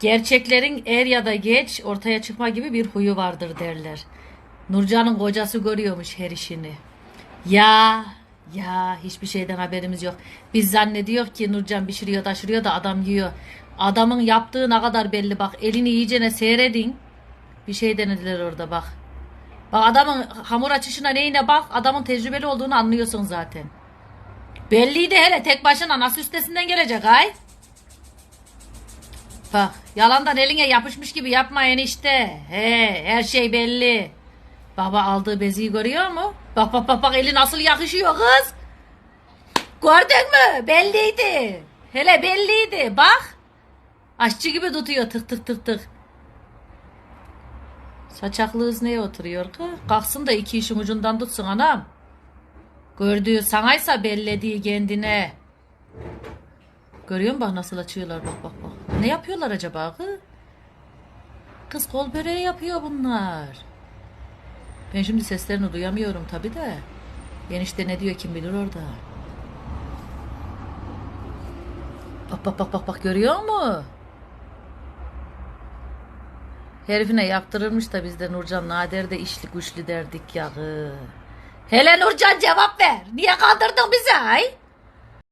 Gerçeklerin er ya da geç ortaya çıkma gibi bir huyu vardır derler. Nurcan'ın kocası görüyormuş her işini. Ya ya hiçbir şeyden haberimiz yok. Biz zannediyor ki Nurcan pişiriyor taşırıyor da adam yiyor. Adamın yaptığı ne kadar belli bak elini iyicene seyredin. Bir şey denediler orada bak. Bak adamın hamur açışına neyine bak adamın tecrübeli olduğunu anlıyorsun zaten. Belliydi hele tek başına nasıl üstesinden gelecek ay. Bak yalandan eline yapışmış gibi yapma enişte. He her şey belli. Baba aldığı beziyi görüyor mu? Bak bak bak bak eli nasıl yakışıyor kız. Gördün mü? Belliydi. Hele belliydi. Bak. Aşçı gibi tutuyor tık tık tık tık. Saçaklığız neye oturuyor ki? Kalksın da iki işin ucundan tutsun anam. Gördüğü sanaysa bellediği kendine. Görüyor musun bak nasıl açıyorlar bak bak bak. Ne yapıyorlar acaba kız? Kol böreği yapıyor bunlar. Ben şimdi seslerini duyamıyorum tabi de. Enişte ne diyor kim bilir orada. Bak bak bak bak bak görüyor mu? Herifine yaptırılmış da biz de Nurcan Nader de işli güçlü derdik ya. Hele Nurcan cevap ver. Niye kandırdın bizi ay?